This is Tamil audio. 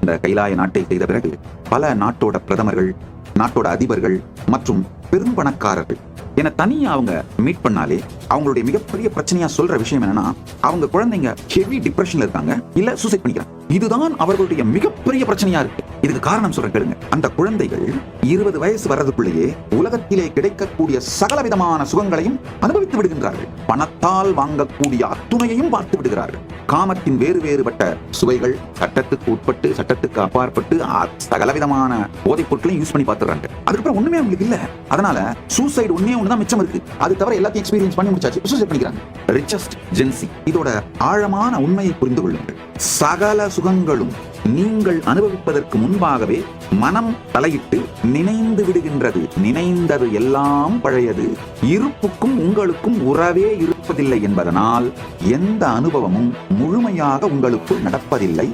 இந்த கைலாய நாட்டை செய்த பிறகு பல நாட்டோட பிரதமர்கள் நாட்டோட அதிபர்கள் மற்றும் பெரும் பணக்காரர்கள் என தனியா அவங்க மீட் பண்ணாலே அவங்களுடைய மிகப்பெரிய பிரச்சனையா சொல்ற விஷயம் என்னன்னா அவங்க குழந்தைங்க ஹெவி டிப்ரெஷன்ல இருக்காங்க இல்ல சூசைட் பண்ணிக்கிறாங்க. இதுதான் அவர்களுடைய மிகப்பெரிய பிரச்சனையா இருக்கு. இதுக்கு காரணம் சொல்றேன் கேளுங்க. அந்த குழந்தைகள் இருபது வயசு வர்றதுக்குள்ளேயே உலகத்திலே கிடைக்கக்கூடிய சகல விதமான சுகங்களையும் அனுபவித்து விடுகின்றார்கள். பணத்தால் வாங்கக்கூடிய அத்துணையையும் பார்த்து விடுகிறார்கள். காமத்தின் வேறு வேறுபட்ட சுவைகள் சட்டத்துக்கு உட்பட்டு சட்டத்துக்கு அப்பாற்பட்டு சகலவிதமான சகல விதமான போதைப் பொருட்களையும் யூஸ் பண்ணி பார்த்துறாங்க அதுக்கப்புறம் ஒண்ணுமே அவங்களுக்கு இல்ல. அதனால சூசைடு ஒன்னே ஒன்று தான் மிச்சம் இருக்கு. அது தவிர எல்லாத்தையும் எக்ஸ்பீரியன்ஸ் பண்ணி முடிச்சாச்சு. சூசைட் பண்ணிக்கிறாங்க. ரிச்சஸ்ட் ஜென்சி இதோட ஆழமான உண்மையை புரிந்து கொள்ளுங்கள். சகல சுகங்களும் நீங்கள் அனுபவிப்பதற்கு முன்பாகவே மனம் தலையிட்டு நினைந்து விடுகின்றது. நினைந்தது எல்லாம் பழையது. இருப்புக்கும் உங்களுக்கும் உறவே இருப்பதில்லை என்பதனால் எந்த அனுபவமும் முழுமையாக உங்களுக்குள் நடப்பதில்லை.